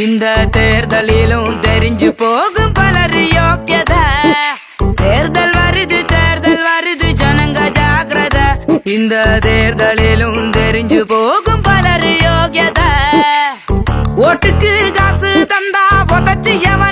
இந்த தேர்தலிலும் தெரிஞ்சு போகும் பலர் யோக்கியத. தேர்தல் வருது தேர்தல் வருது ஜனங்க ஜாக்கிரத. இந்த தேர்தலிலும் தெரிஞ்சு போகும் பலர் யோக்கியத. ஓட்டுக்கு காசு தந்தா உதச்சு எவன்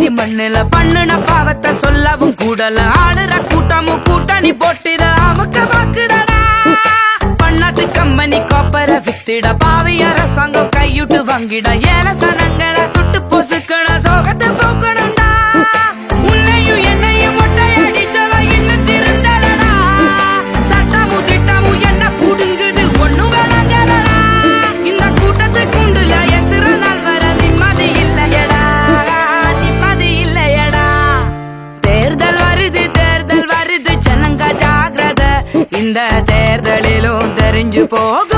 கும்பலு பொள்ளாச்சி மண்ணுல பண்ணுன பாவத்தை சொல்லவும் கூடல. ஆளுற கூட்டமும் கூட்டணி போட்டிட அமுக்க பாக்குறடா பன்னாட்டு கம்பெனி கோப்பர வித்திட பாவி அரசாங்கம் கையுட்டு வாங்கிட. ஏல சனங்களை சுட்டு பொசுக்கணும் சோகத்தை போக்கணும் தேர்தலிலும் தெரிஞ்சு போகும்.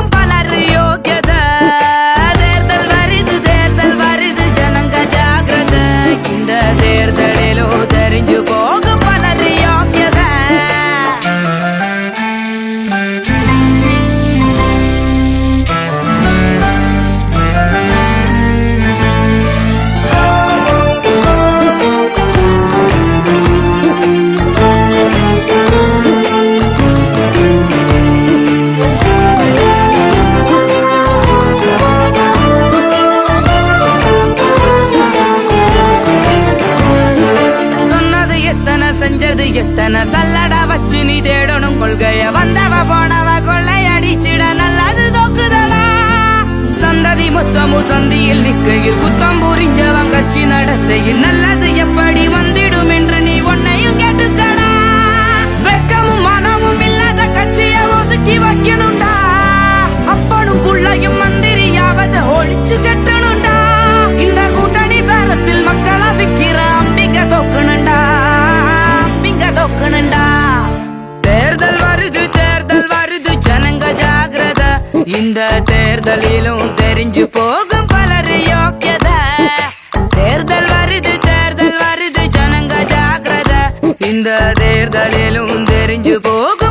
தேடணும் வந்தவ போனவ கொள்ளை அடிச்சிட நல்லது தோக்குதடா சந்ததி மொத்தமும் சந்தியில் நிக்கையில் குத்தம் புரிஞ்சவன் கட்சி நடத்தையில் நல்ல இந்த தேர்தலிலும் தெரிஞ்சு போகும் பலர் யோக்கியத. தேர்தல் வருது தேர்தல் வருது ஜனங்க ஜாகிரத இந்த தேர்தலிலும் தெரிஞ்சு போகும்